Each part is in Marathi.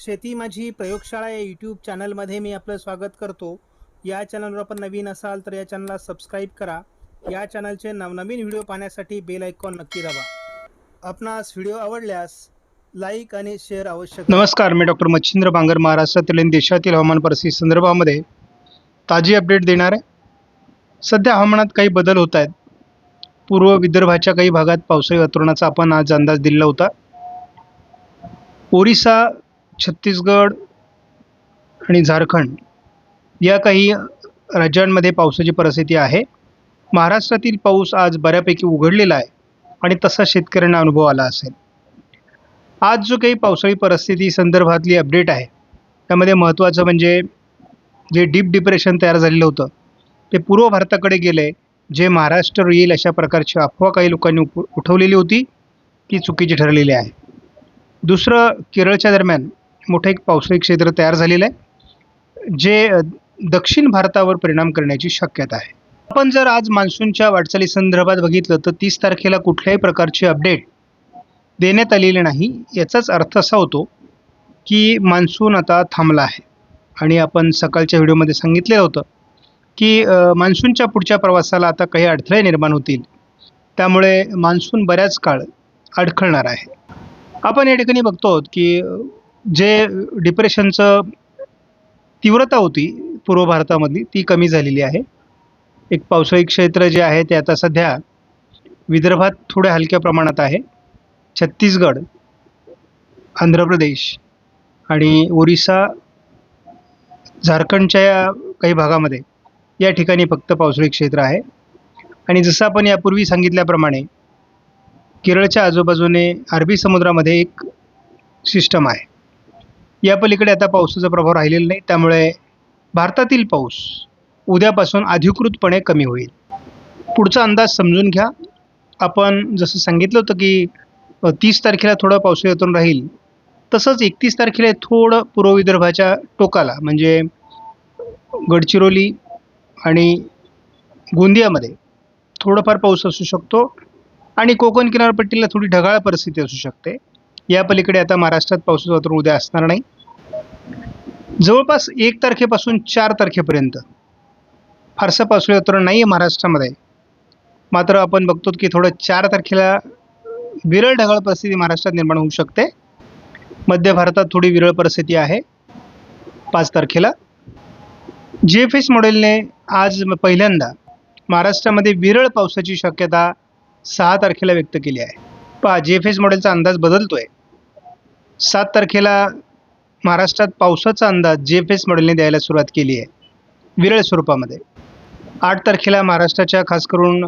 शेती माझी प्रयोगशाळा या यूट्यूब चॅनलमध्ये मी आपलं स्वागत करतो. या चॅनलवर आपण नवीन असाल तर या चॅनलला सबस्क्राईब करा. या चॅनलचे नवनवीन व्हिडिओ पाहण्यासाठी बेल आयकॉन नक्की दाबा. आपणास व्हिडिओ आवडल्यास लाईक आणि शेअर आवश्यक नमस्कार मी डॉक्टर मच्छिंद्र भांगर महाराष्ट्रातील आणि देशातील हवामान परिस्थिती संदर्भामध्ये ताजी अपडेट देणार आहे. सध्या हवामानात काही बदल होत आहेत. पूर्व विदर्भाच्या काही भागात पावसाळी वातावरणाचा आपण आज अंदाज दिला होता. ओरिसा छत्तीसगड आणि झारखंड या काही राज्यांमध्ये पावसाची परिस्थिती आहे. महाराष्ट्रातील पाऊस आज बऱ्यापैकी उघडलेला आहे आणि तसा शेतकऱ्यांना अनुभव आला असेल. आज जो काही पावसाळी परिस्थिती संदर्भातली अपडेट आहे त्यामध्ये महत्त्वाचं म्हणजे जे डीप डिप्रेशन तयार झालेलं होतं ते पूर्व भारताकडे गेले जे महाराष्ट्र येईल अशा प्रकारची अफवा काही लोकांनी उठवलेली होती ती चुकीची ठरलेली आहे. दुसरं केरळच्या दरम्यान मोठं एक पावसाळी क्षेत्र तयार झालेलं आहे जे दक्षिण भारतावर परिणाम करण्याची शक्यता आहे. आपण जर आज मान्सूनच्या वाटचाली संदर्भात बघितलं तर तीस तारखेला कुठल्याही प्रकारची अपडेट देण्यात आलेली नाही. याचाच अर्थ असा होतो की मान्सून आता थांबला आहे. आणि आपण सकाळच्या व्हिडिओमध्ये सांगितलेलं होतं की मान्सूनच्या पुढच्या प्रवासाला आता काही अडथळे निर्माण होतील. त्यामुळे मान्सून बऱ्याच काळ अडखळणार आहे. आपण या ठिकाणी बघतो आहोत की जे डिप्रेशनचं तीव्रता होती पूर्व भारतामधली ती कमी झालेली आहे. एक पावसाळी क्षेत्र जे आहे ते आता सध्या विदर्भात थोड्या हलक्या प्रमाणात आहे. छत्तीसगड आंध्र प्रदेश आणि ओरिसा झारखंडच्या या काही भागामध्ये या ठिकाणी फक्त पावसाळी क्षेत्र आहे. आणि जसं आपण यापूर्वी सांगितल्याप्रमाणे केरळच्या आजूबाजूने अरबी समुद्रामध्ये एक सिस्टम आहे. या पलीकडे आता पावसाचा प्रभाव राहिलेला नाही. त्यामुळे भारतातील पाऊस उद्यापासून अधिकृतपणे कमी होईल. पुढचा अंदाज समजून घ्या. आपण जसं सांगितलं होतं की तीस तारखेला थोडं पावसाळ्यातून राहील तसंच एकतीस तारखेला थोडं पूर्व विदर्भाच्या टोकाला म्हणजे गडचिरोली आणि गोंदियामध्ये थोडंफार पाऊस असू शकतो आणि कोकण किनारपट्टीला थोडी ढगाळ परिस्थिती असू शकते. या पलीकडे आता महाराष्ट्रात पावसाचं वातावरण उद्या असणार नाही. जवळपास एक तारखेपासून चार तारखेपर्यंत. फारसं पावसाळी वातावरण नाही आहे महाराष्ट्रामध्ये. मात्र आपण बघतो की थोडं चार तारखेला विरळ ढगाळ परिस्थिती महाराष्ट्रात निर्माण होऊ शकते. मध्य भारतात थोडी विरळ परिस्थिती आहे. पाच तारखेला. जे एफ एस मॉडेलने आज पहिल्यांदा महाराष्ट्रामध्ये विरळ पावसाची शक्यता सहा तारखेला व्यक्त केली आहे. पहा जे एफ एस मॉडेलचा अंदाज बदलतो आहे सात तारखेला महाराष्ट्रात पावसाचा अंदाज जी एफ एस मॉडेलने द्यायला सुरुवात केली आहे. विरळ स्वरूपामध्ये. आठ तारखेला महाराष्ट्राच्या खास करून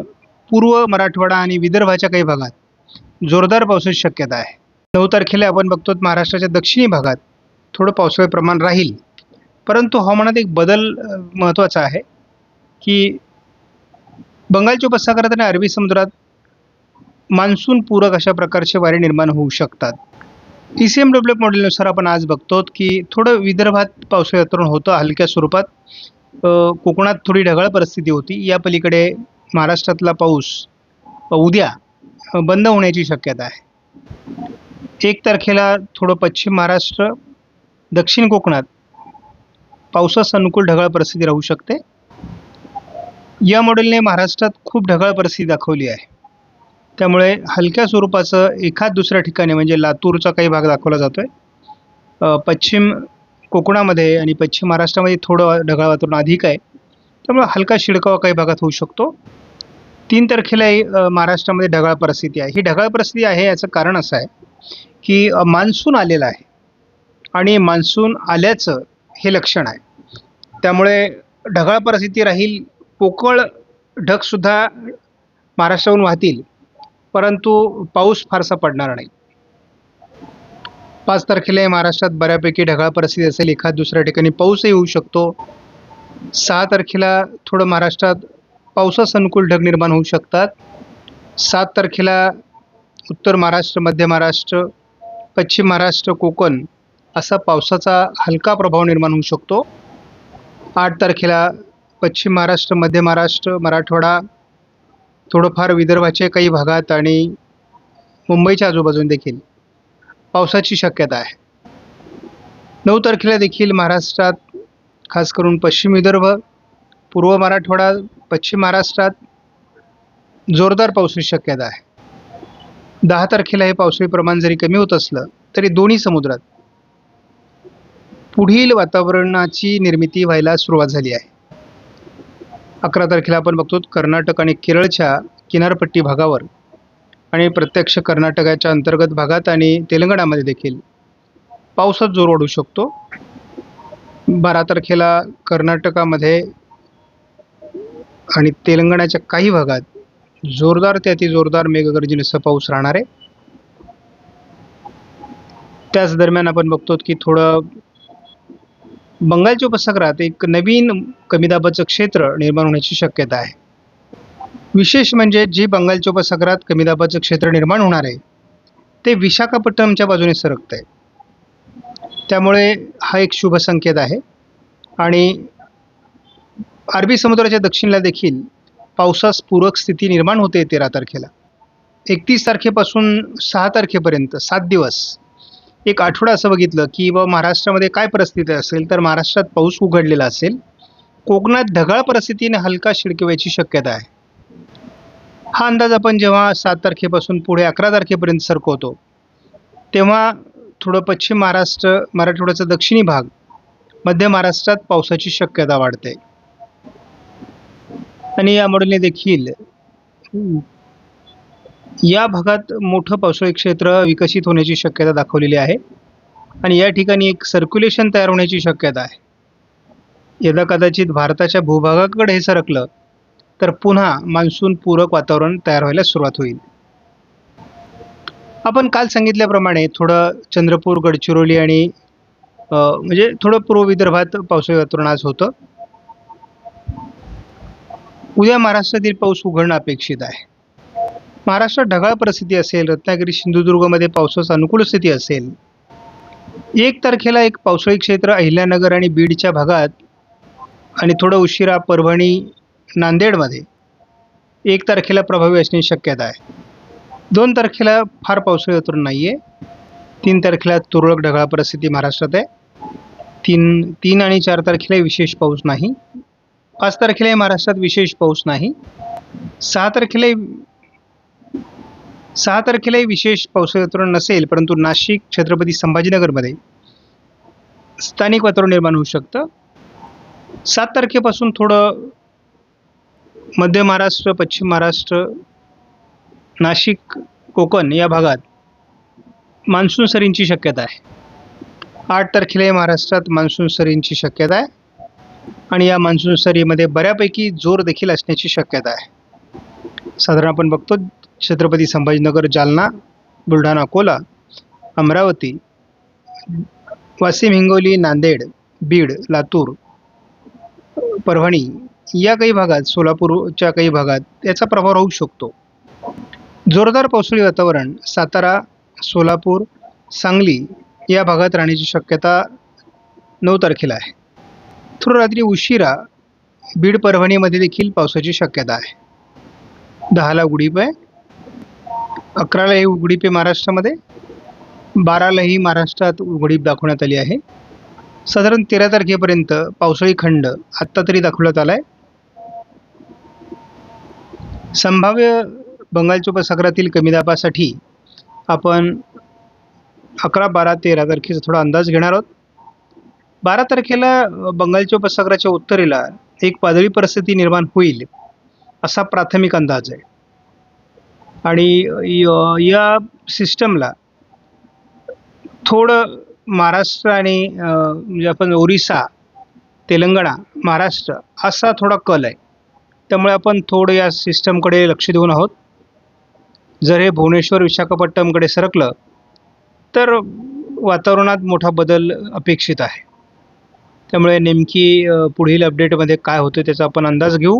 पूर्व मराठवाडा आणि विदर्भाच्या काही भागात जोरदार पावसाची शक्यता आहे. नऊ तारखेला आपण बघतो महाराष्ट्राच्या दक्षिणी भागात थोडं पावसाळी प्रमाण राहील. परंतु हवामानात एक बदल महत्त्वाचा आहे की बंगालच्या उपसागरात आणि अरबी समुद्रात मान्सून पूरक अशा प्रकारचे वारे निर्माण होऊ शकतात. टी सी एम डब्ल्यू मॉडेलनुसार आपण आज बघतो की थोडं विदर्भात पावसाळी वातावरण होतं हलक्या स्वरूपात. कोकणात थोडी ढगाळ परिस्थिती होती. या पलीकडे महाराष्ट्रातला पाऊस उद्या बंद होण्याची शक्यता आहे. एक तारखेला थोडं पश्चिम महाराष्ट्र दक्षिण कोकणात पावसास अनुकूल ढगाळ परिस्थिती राहू शकते. या मॉडेलने महाराष्ट्रात खूप ढगाळ परिस्थिती दाखवली आहे. त्यामुळे हलक्या स्वरूपाचं एखाद दुसऱ्या ठिकाणी म्हणजे लातूरचा काही भाग दाखवला जातो आहे पश्चिम कोकणामध्ये आणि पश्चिम महाराष्ट्रामध्ये थोडं ढगाळ वातावरण अधिक आहे. त्यामुळे हलका शिडकावा काही भागात होऊ शकतो. तीन तारखेलाही महाराष्ट्रामध्ये ढगाळ परिस्थिती आहे. ही ढगाळ परिस्थिती आहे याचं कारण असं आहे की मान्सून आलेला आहे. आणि मान्सून आल्याचं हे लक्षण आहे. त्यामुळे ढगाळ परिस्थिती राहील पोकळ ढगसुद्धा महाराष्ट्राहून वाहतील. परंतु पाऊस फारसा पडणार नाही. पाच तारखेला महाराष्ट्रात बऱ्यापैकी ढगाळ परिस्थिती असेल एखाद दुसऱ्या ठिकाणी पाऊसही होऊ शकतो. सहा तारखेला थोडं महाराष्ट्रात पावसास अनुकूल ढग निर्माण होऊ शकतात. सात तारखेला उत्तर महाराष्ट्र मध्य महाराष्ट्र पश्चिम महाराष्ट्र कोकण असा पावसाचा हलका प्रभाव निर्माण होऊ शकतो. आठ तारखेला पश्चिम महाराष्ट्र मध्य महाराष्ट्र मराठवाडा थोडंफार विदर्भाच्या काही भागात आणि मुंबईच्या आजूबाजून देखील पावसाची शक्यता आहे. नऊ तारखेला देखील महाराष्ट्रात खास करून पश्चिम विदर्भ पूर्व मराठवाडा पश्चिम महाराष्ट्रात जोरदार पावसाची शक्यता आहे. दहा तारखेला हे पावसाळी प्रमाण जरी कमी होत असलं तरी दोन्ही समुद्रात पुढील वातावरणाची निर्मिती व्हायला सुरुवात झाली आहे. अकरा तारखेला आपण बघतो कर्नाटक आणि केरळच्या किनारपट्टी भागावर आणि प्रत्यक्ष कर्नाटकाच्या अंतर्गत भागात आणि तेलंगणामध्ये देखील पावसात जोर वाढू शकतो. बारा तारखेला कर्नाटकामध्ये आणि तेलंगणाच्या काही भागात जोरदार ते अति जोरदार मेघगर्जनेसह पाऊस राहणार आहे. त्याच दरम्यान आपण बघतो की थोडं बंगालच्या उपसागरात एक नवीन कमी दाबाचं क्षेत्र निर्माण होण्याची शक्यता आहे. विशेष म्हणजे जी बंगालच्या उपसागरात कमी दाबाचं क्षेत्र निर्माण होणार आहे ते विशाखापट्टणमच्या बाजूने सरकत आहे त्यामुळे हा एक शुभ संकेत आहे. आणि अरबी समुद्राच्या दक्षिणेला देखील पावसास पूरक स्थिती निर्माण होते तेरा तारखेला. एकतीस तारखेपासून सहा तारखेपर्यंत सात दिवस एक आठवडा असं बघितलं की व महाराष्ट्रामध्ये काय परिस्थिती असेल तर महाराष्ट्रात पाऊस उघडलेला असेल. कोकणात ढगाळ परिस्थितीने हलका शिडकवायची शक्यता आहे. हा अंदाज आपण जेव्हा सात तारखेपासून पुढे अकरा तारखेपर्यंत सरकवतो तेव्हा थोडं पश्चिम महाराष्ट्र मराठवाड्याचा दक्षिणी भाग मध्य महाराष्ट्रात पावसाची शक्यता वाढते. आणि या मॉडेलने देखील या भागात मोठं पावसाळी क्षेत्र विकसित होण्याची शक्यता दाखवलेली आहे. आणि या ठिकाणी एक सर्क्युलेशन तयार होण्याची शक्यता आहे. यदा कदाचित भारताच्या भूभागाकडे हे सरकलं तर पुन्हा मान्सून पूरक वातावरण तयार व्हायला सुरुवात होईल. आपण काल सांगितल्याप्रमाणे थोडं चंद्रपूर गडचिरोली आणि म्हणजे थोडं पूर्व विदर्भात पावसाळी वातावरण आज होतं. उद्या महाराष्ट्रातील पाऊस उघडणं अपेक्षित आहे. महाराष्ट्रात ढगाळ परिस्थिती असेल रत्नागिरी सिंधुदुर्गमध्ये पावसाचा अनुकूल स्थिती असेल. एक तारखेला एक पावसाळी क्षेत्र अहिल्यानगर आणि बीडच्या भागात आणि थोडं उशिरा परभणी नांदेडमध्ये. एक तारखेला प्रभावी असण्याची शक्यता आहे. दोन तारखेला फार पावसाळी वातावरण नाही आहे तीन तारखेला तुरळक ढगाळ परिस्थिती महाराष्ट्रात आहे. तीन तीन आणि चार तारखेला विशेष पाऊस नाही. पाच तारखेलाही महाराष्ट्रात विशेष पाऊस नाही. सहा तारखेलाही सहा तारखेलाही विशेष पावसाळी वातावरण नसेल परंतु नाशिक छत्रपती संभाजीनगरमध्ये स्थानिक वातावरण निर्माण होऊ शकतं. सात तारखेपासून थोडं मध्य महाराष्ट्र पश्चिम महाराष्ट्र नाशिक कोकण या भागात मान्सून सरींची शक्यता आहे. आठ तारखेलाही महाराष्ट्रात मान्सून सरींची शक्यता आहे. आणि या मान्सून सरीमध्ये बऱ्यापैकी जोर देखील असण्याची शक्यता आहे. साधारण आपण बघतो छत्रपती संभाजीनगर जालना बुलढाणा अकोला अमरावती वाशिम हिंगोली नांदेड बीड लातूर परभणी या काही भागात सोलापूरच्या काही भागात याचा प्रभाव राहू शकतो. जोरदार पावसाळी वातावरण सातारा सोलापूर सांगली या भागात राहण्याची शक्यता नऊ तारखेला आहे. थोडं रात्री उशिरा बीड परभणीमध्ये देखील पावसाची शक्यता आहे. दहाला उडीप आहे अकराला ही उघडीप आहे महाराष्ट्रामध्ये. बारालाही महाराष्ट्रात उघडीप दाखवण्यात आली आहे. साधारण तेरा तारखेपर्यंत पावसाळी खंड आत्ता तरी दाखवण्यात आला आहे संभाव्य बंगालच्या उपसागरातील कमी दाबासाठी आपण अकरा बारा तेरा तारखेचा थोडा अंदाज घेणार आहोत. बारा तारखेला बंगालच्या उपसागराच्या उत्तरेला एक वादळी परिस्थिती निर्माण होईल असा प्राथमिक अंदाज आहे. आणि य- या सिस्टमला थोडं महाराष्ट्र आणि म्हणजे आपण ओरिसा तेलंगणा महाराष्ट्र असा थोडा कल आहे. त्यामुळे आपण थोडं या सिस्टमकडे लक्ष देऊन आहोत. जर हे भुवनेश्वर विशाखापट्टणमकडे सरकलं तर वातावरणात मोठा बदल अपेक्षित आहे. त्यामुळे नेमकी पुढील अपडेटमध्ये काय होतं त्याचा आपण अंदाज घेऊ.